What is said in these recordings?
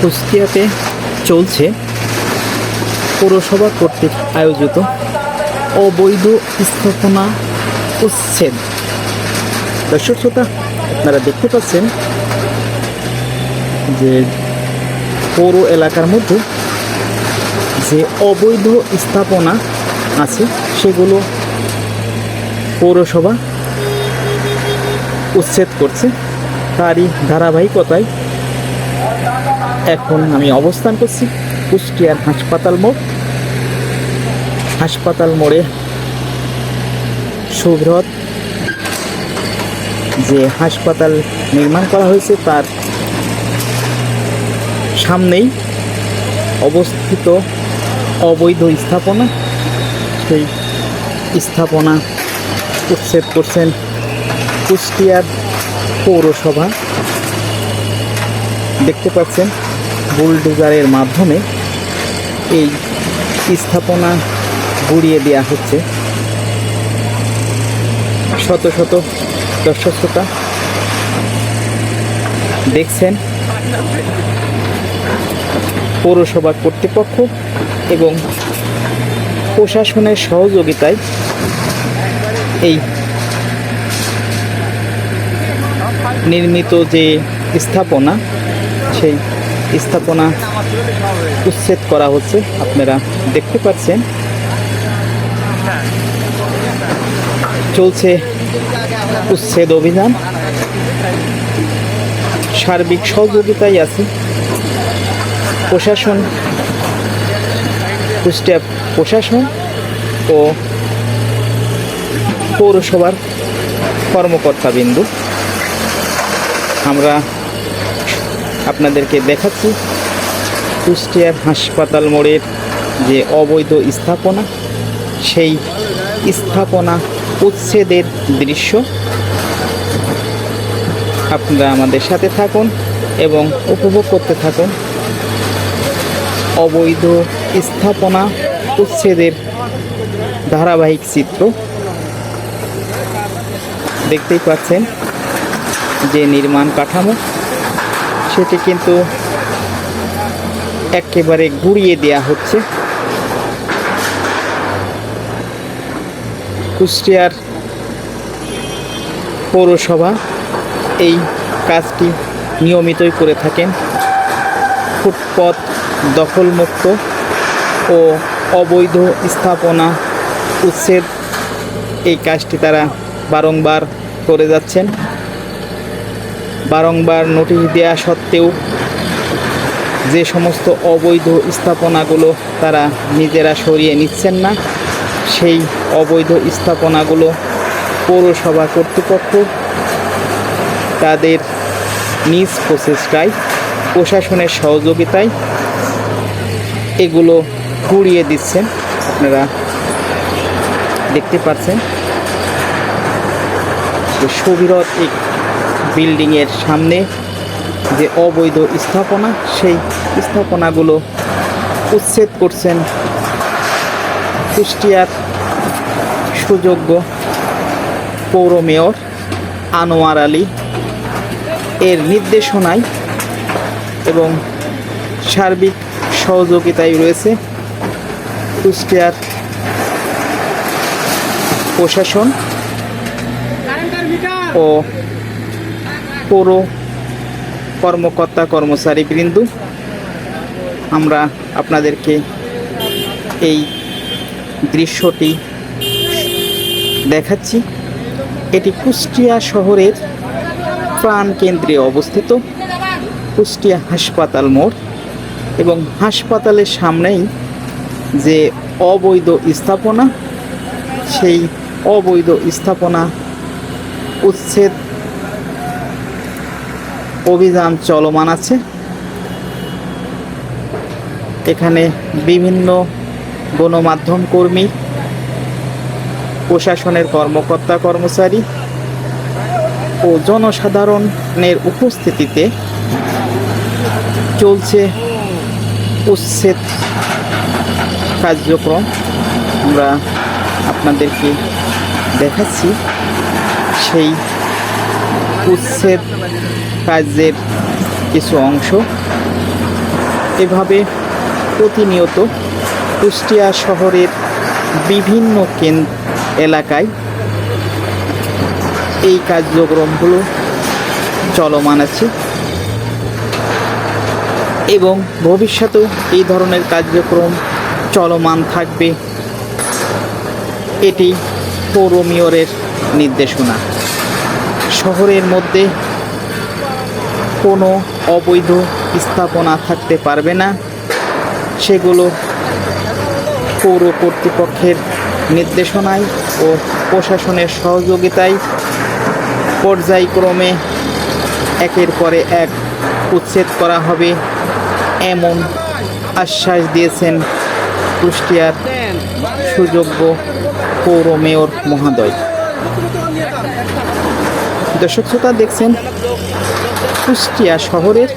কুষ্টিয়াতে চলছে পৌরসভা কর্তৃক আয়োজিত অবৈধ স্থাপনা উচ্ছেদ। দর্শক শ্রোতা, আপনারা দেখতে পাচ্ছেন যে পৌর এলাকার মধ্যে যে অবৈধ স্থাপনা আছে, সেগুলো পৌরসভা উচ্ছেদ করছে। তারই ধারাবাহিকতায় এখন আমি অবস্থান করছি কুষ্টিয়ার হাসপাতাল মোড়। হাসপাতাল মোড়ে সুবৃহৎ যে হাসপাতাল নির্মাণ করা হয়েছে তার সামনেই অবস্থিত অবৈধ স্থাপনা। সেই স্থাপনা উচ্ছেদ করছেন কুষ্টিয়ার পৌরসভা। দেখতে পাচ্ছেন বুলডোজারের মাধ্যমে এই স্থাপনা গুড়িয়ে দেওয়া হচ্ছে। শত শত দর্শক শ্রোতা দেখছেন পৌরসভা কর্তৃপক্ষ এবং প্রশাসনের সহযোগিতায় এই নির্মিত যে স্থাপনা সেই স্থাপনা উচ্ছেদ করা হচ্ছে। আপনারা দেখতে পাচ্ছেন। চলছে উচ্ছেদ অভিযান। সার্বিক সহযোগিতায় আছে। প্রশাসন কুষ্টিয়া প্রশাসন ও পৌরসভার কর্মকর্তাবিন্দু। আমরা আপনাদেরকে দেখাচ্ছি। কুষ্টিয়ার হাসপাতাল মোড়ের যে অবৈধ স্থাপনা, সেই স্থাপনা উচ্ছেদের দৃশ্য। আপনারা আমাদের সাথে থাকুন এবং উপভোগ করতে থাকুন। অবৈধ স্থাপনা উচ্ছেদের ধারাবাহিক চিত্র। দেখতেই পাচ্ছেন যে নির্মাণ কাঠামো। সেটি কিন্তু একেবারে গুড়িয়ে দেয়া হচ্ছে। কুষ্টিয়ার পৌরসভা এই কাজটি নিয়মিতই করে থাকেন। ফুটপথ দখলমুক্ত ও অবৈধ স্থাপনা উচ্ছেদ এই কাজটি তারা বারংবার করে যাচ্ছেন। বারংবার নোটিশ দেওয়া সত্ত্বেও যে সমস্ত অবৈধ স্থাপনাগুলো তারা নিজেরা সরিয়ে নিচ্ছেন না, সেই অবৈধ স্থাপনাগুলো পৌরসভা কর্তৃপক্ষ তাদের নিজ প্রচেষ্টায়, প্রশাসনের সহযোগিতায় এগুলো কুড়িয়ে দিচ্ছেন। আপনারা দেখতে পাচ্ছেন সুবিরত এই বিল্ডিংয়ের সামনে যে অবৈধ স্থাপনা, সেই স্থাপনাগুলো উচ্ছেদ করছেন কুষ্টিয়ার সুযোগ্য পৌর মেয়র আনোয়ার আলী। এর নির্দেশনায় এবং সার্বিক সহযোগিতায় রয়েছে কুষ্টিয়ার প্রশাসন ও পৌর কর্মকর্তা কর্মচারী বৃন্দ আমরা আপনাদেরকে এই দৃশ্যটি দেখাচ্ছি। এটি কুষ্টিয়া শহরের প্রাণকেন্দ্রে অবস্থিত, কুষ্টিয়া হাসপাতাল মোড় এবং হাসপাতালের সামনেই যে অবৈধ স্থাপনা, সেই অবৈধ স্থাপনা উচ্ছেদ অভিযান চলমান আছে। এখানে বিভিন্ন গণমাধ্যম কর্মী, প্রশাসনের কর্মকর্তা কর্মচারী ও জনসাধারণের উপস্থিতিতে চলছে উচ্ছেদ কার্যক্রম। আমরা আপনাদেরকে দেখাচ্ছি সেই উচ্ছেদ কাজের কিছু অংশ। এভাবে প্রতিনিয়ত কুষ্টিয়া শহরের বিভিন্ন কেন্দ্র এলাকায় এই কার্যক্রমগুলো চলমান আছে এবং ভবিষ্যতেও এই ধরনের কার্যক্রম চলমান থাকবে, এটি পৌর মেয়রের নির্দেশনা। শহরের মধ্যে কোনো অবৈধ স্থাপনা থাকতে পারবে না। সেগুলো পৌর কর্তৃপক্ষের নির্দেশনায় ও প্রশাসনের সহযোগিতায় পর্যায়ক্রমে একের পরে এক উচ্ছেদ করা হবে এমন আশ্বাস দিয়েছেন কুষ্টিয়ার সুযোগ্য পৌর মেয়র মহোদয়। দর্শক শ্রোতা দেখছেন কুষ্টিয়া শহরের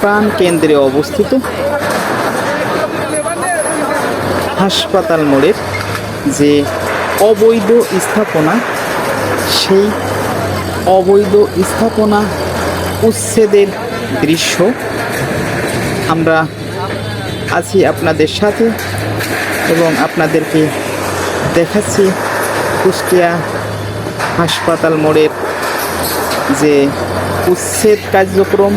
প্রাণ কেন্দ্রে অবস্থিত হাসপাতাল মোড়ের যে অবৈধ স্থাপনা, সেই অবৈধ স্থাপনা উচ্ছেদের দৃশ্য আমরা আছি আপনাদের সাথে এবং আপনাদেরকে দেখাচ্ছি কুষ্টিয়া হাসপাতাল মোড়ের যে উচ্ছেদ কার্যক্রম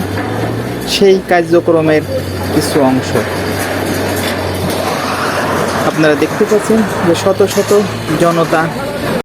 সেই কার্যক্রমের কিছু অংশ। আপনারা দেখতে পাচ্ছেন যে শত শত জনতা